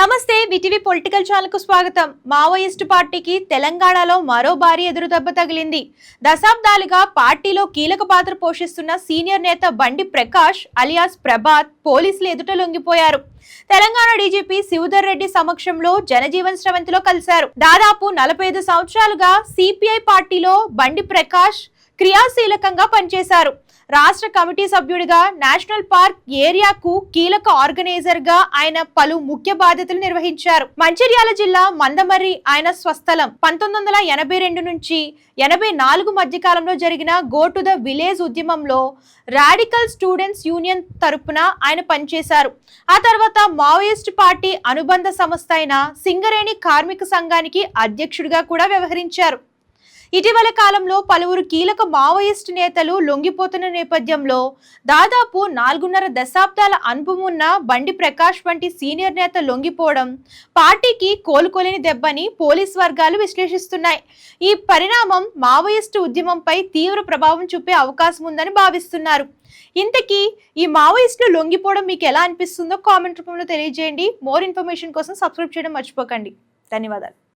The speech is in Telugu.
నమస్తే విటివి పొలిటికల్ ఛానల్కు స్వాగతం. మావోయిస్టు పార్టీకి తెలంగాణలో మరో భారీ ఎదురుదెబ్బ తగిలింది. దశాబ్దాలుగా పార్టీలో కీలక పాత్ర పోషిస్తున్న సీనియర్ నేత బండి ప్రకాష్ అలియాస్ ప్రభాత్ పోలీసులు ఎదుట లొంగిపోయారు. తెలంగాణ డీజీపీ శివధర్ రెడ్డి సమక్షంలో జనజీవన్ స్రవంతిలో కలిశారు. దాదాపు నలభై ఐదు సంవత్సరాలుగా సిపిఐ పార్టీలో బండి ప్రకాష్ క్రియాశీలకంగా పనిచేశారు. రాష్ట్ర కమిటీ సభ్యుడిగా నేషనల్ పార్క్ ఏరియాకు కీలక ఆర్గనైజర్గా ఆయన పలు ముఖ్య బాధ్యతలు నిర్వహించారు. మంచిర్యాల జిల్లా మందమర్రి ఆయన స్వస్థలం పంతొమ్మిది వందల ఎనభై రెండు నుంచి ఎనభై నాలుగు మధ్యకాలంలో జరిగిన గో టు ద విలేజ్ ఉద్యమంలో రాడికల్ స్టూడెంట్స్ యూనియన్ తరపున ఆయన పనిచేశారు. ఆ తర్వాత మావోయిస్ట్ పార్టీ అనుబంధ సంస్థ అయిన సింగరేణి కార్మిక సంఘానికి అధ్యక్షుడిగా కూడా వ్యవహరించారు. ఇటీవల కాలంలో పలువురు కీలక మావోయిస్టు నేతలు లొంగిపోతున్న నేపథ్యంలో దాదాపు నాలుగున్నర దశాబ్దాల అనుభవం ఉన్న బండి ప్రకాష్ వంటి సీనియర్ నేత లొంగిపోవడం పార్టీకి కోలుకోలేని దెబ్బని పోలీస్ వర్గాలు విశ్లేషిస్తున్నాయి. ఈ పరిణామం మావోయిస్టు ఉద్యమంపై తీవ్ర ప్రభావం చూపే అవకాశం ఉందని భావిస్తున్నారు. ఇంతకీ ఈ మావోయిస్టులు లొంగిపోవడం మీకు ఎలా అనిపిస్తుందో కామెంట్ రూపంలో తెలియజేయండి. మోర్ ఇన్ఫర్మేషన్ కోసం సబ్స్క్రైబ్ చేయడం మర్చిపోకండి. ధన్యవాదాలు.